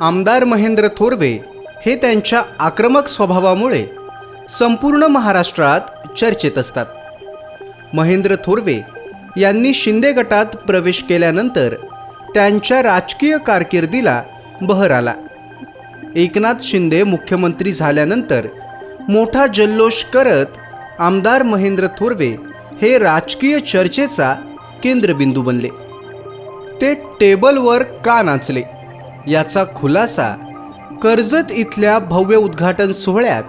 आमदार महेंद्र थोरवे हे त्यांच्या आक्रमक स्वभावामुळे संपूर्ण महाराष्ट्रात चर्चेत असतात. महेंद्र थोरवे यांनी शिंदे गटात प्रवेश केल्यानंतर त्यांच्या राजकीय कारकिर्दीला बहर आला. एकनाथ शिंदे मुख्यमंत्री झाल्यानंतर मोठा जल्लोष करत आमदार महेंद्र थोरवे हे राजकीय चर्चेचा केंद्रबिंदू बनले. ते टेबलवर का नाचले? याचा खुलासा कर्जत इथल्या भव्य उद्घाटन सोहळ्यात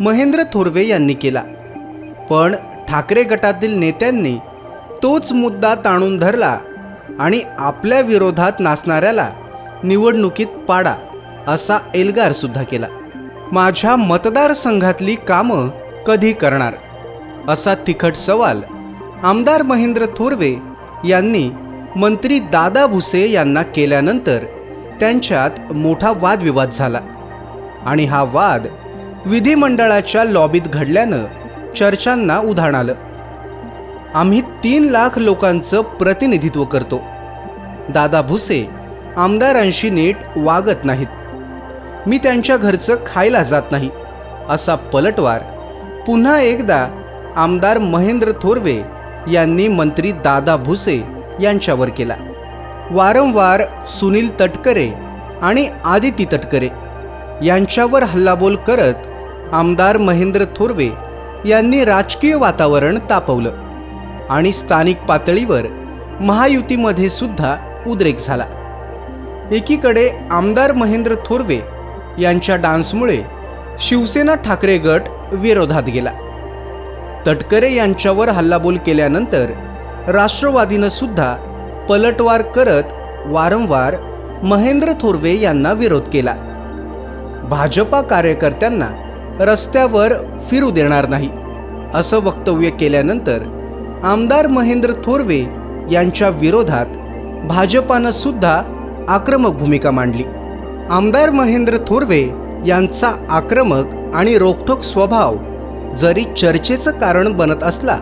महेंद्र थोरवे यांनी केला. पण ठाकरे गटातील नेत्यांनी तोच मुद्दा ताणून धरला आणि आपल्या विरोधात नाचणाऱ्याला निवडणुकीत पाडा असा एल्गार सुद्धा केला. माझ्या मतदारसंघातली कामं कधी करणार? असा तिखट सवाल आमदार महेंद्र थोरवे यांनी मंत्री दादा भुसे यांना केल्यानंतर त्यांच्यात मोठा वादविवाद झाला. आणि हा वाद विधिमंडळाच्या लॉबीत घडल्यानं चर्चांना उधाण आलं. आम्ही तीन लाख लोकांचं प्रतिनिधित्व करतो. दादा भुसे आमदारांशी नीट वागत नाहीत. मी त्यांच्या घरचं खायला जात नाही असा पलटवार पुन्हा एकदा आमदार महेंद्र थोरवे यांनी मंत्री दादा भुसे यांच्यावर केला. वारंवार सुनील तटकरे आणि आदिती तटकरे यांच्यावर हल्लाबोल करत आमदार महेंद्र थोरवे यांनी राजकीय वातावरण तापवलं आणि स्थानिक पातळीवर महायुतीमध्ये सुद्धा उद्रेक झाला. एकीकडे आमदार महेंद्र थोरवे यांच्या डान्समुळे शिवसेना ठाकरे गट विरोधात गेला. तटकरे यांच्यावर हल्लाबोल केल्यानंतर राष्ट्रवादीनं सुद्धा पलटवार करत वारंवार महेंद्र थोरवे यांना विरोध केला. भाजपा कार्यकर्त्यांना रस्त्यावर फिरू देणार नाही असं वक्तव्य केल्यानंतर आमदार महेंद्र थोरवे यांच्या विरोधात भाजपानं सुद्धा आक्रमक भूमिका मांडली. आमदार महेंद्र थोरवे यांचा आक्रमक आणि रोखठोक स्वभाव जरी चर्चेचं कारण बनत असला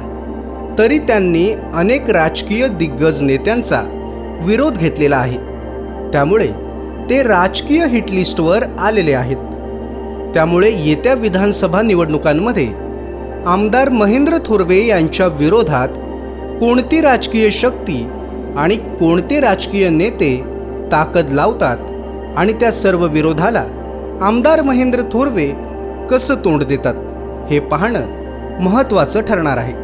तरी त्यांनी अनेक राजकीय दिग्गज नेत्यांचा विरोध घेतलेला आहे. त्यामुळे ते राजकीय हिटलिस्टवर आलेले आहेत. त्यामुळे येत्या विधानसभा निवडणुकांमध्ये आमदार महेंद्र थोरवे यांच्या विरोधात कोणती राजकीय शक्ती आणि कोणते राजकीय नेते ताकद लावतात आणि त्या सर्व विरोधाला आमदार महेंद्र थोरवे कसं तोंड देतात हे पाहणं महत्त्वाचं ठरणार आहे.